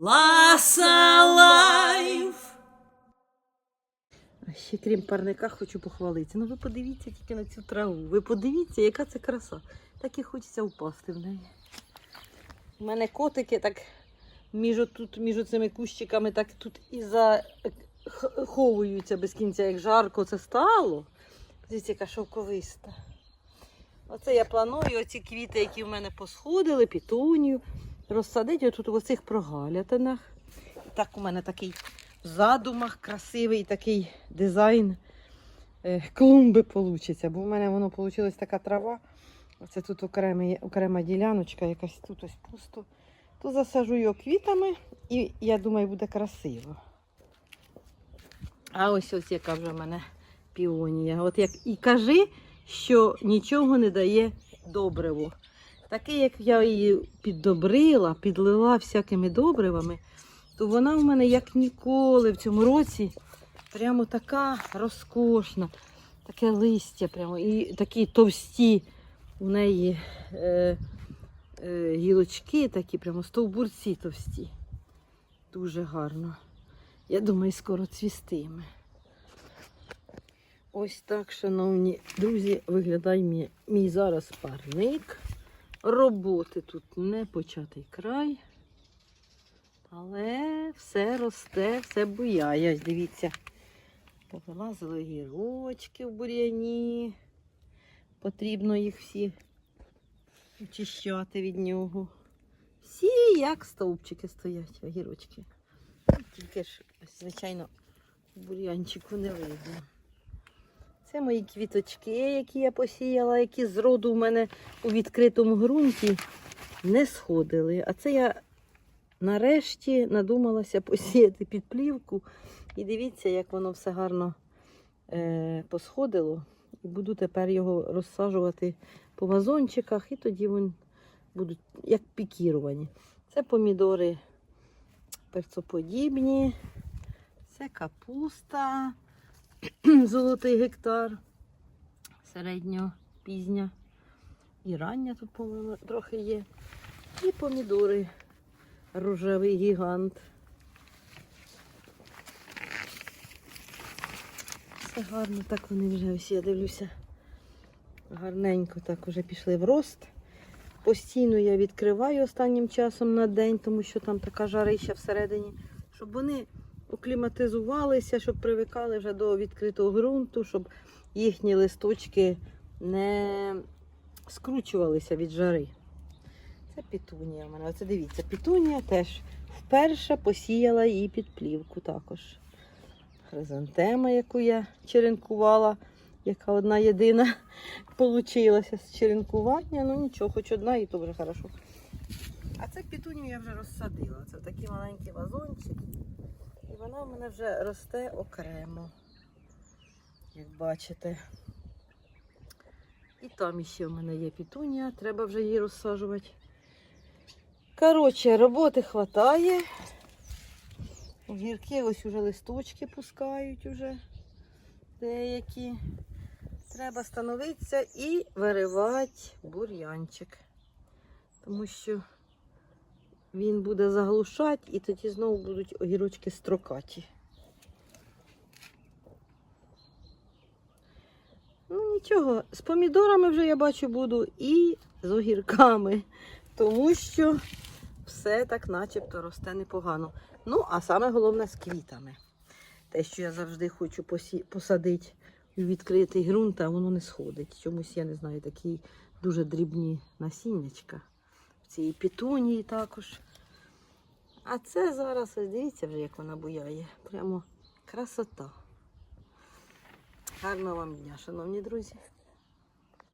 Ласа Лайф. А ще крім парника хочу похвалитися. Ну ви подивіться тільки на цю траву. Ви подивіться, яка це краса. Так і хочеться впасти в неї. У мене котики так між тут, між цими кущиками, так тут і заховуються без кінця, як жарко це стало. Дивіться, яка шовковиста. Оце я планую оці квіти, які в мене посходили, пітунію, розсадити отут в оцих прогалятинах. Так у мене такий в задумах красивий такий дизайн е, клумби вийде. Бо в мене воно вийшла така трава. Оце тут окремий, окрема діляночка, якась тут ось пусто. То засажу його квітами і я думаю, буде красиво. А ось ось яка вже в мене піонія. От як і кажи, що нічого не дає добриво. Таке, як я її піддобрила, підлила всякими добривами, то вона в мене як ніколи в цьому році прямо така розкошна, таке листя, прямо, і такі товсті у неї е, е, гілочки, такі прямо стовбурці товсті. Дуже гарно. Я думаю, скоро цвістиме. Ось так, шановні друзі, виглядає мій, мій зараз парник. Роботи тут не початий край. Але все росте, все буяє. Дивіться. Повилазили гірочки в бур'яні. Потрібно їх всі очищати від нього. Всі як стовпчики стоять, огірочки. Тільки ж, звичайно, бур'янчику не видно. Це мої квіточки, які я посіяла, які з роду в мене у відкритому ґрунті не сходили. А це я нарешті надумалася посіяти під плівку. І дивіться, як воно все гарно е, посходило. Буду тепер його розсаджувати по вазончиках, і тоді вони будуть як пікіровані. Це помідори перцоподібні, це капуста, золотий гектар, середньо пізня. І рання тут, по-моєму, трохи є. І помідори рожевий гігант. Все гарно, так вони вже ось я дивлюся. Гарненько так уже пішли в рост. Постійно я відкриваю останнім часом на день, тому що там така жарища всередині, щоб вони окліматизувалися, щоб привикали вже до відкритого ґрунту, щоб їхні листочки не скручувалися від жари. Це пітунія в мене. Оце дивіться, пітунія теж вперше посіяла її під плівку також. Хризантема, яку я черенкувала, яка одна єдина получилася з черенкування. Ну нічого, хоч одна і то вже хорошо. А це пітунію я вже розсадила. Це такий маленький вазончик. І вона в мене вже росте окремо. Як бачите. І там іще в мене є пітунія, треба вже її розсаджувати. Коротше, роботи хватає. Гірки ось уже листочки пускають уже деякі. Треба становитися і виривати бур'янчик. Тому що він буде заглушати і тоді знову будуть огірочки строкаті. Ну нічого, з помідорами вже я бачу буду і з огірками, тому що все так начебто росте непогано. Ну, а саме головне з квітами. Те, що я завжди хочу посадити у відкритий ґрунт, а воно не сходить. Чомусь, я не знаю, такі дуже дрібні насіннячка. В пітунії також. А це зараз, ось дивіться вже, як вона буяє. Прямо красота. Гарного вам дня, шановні друзі.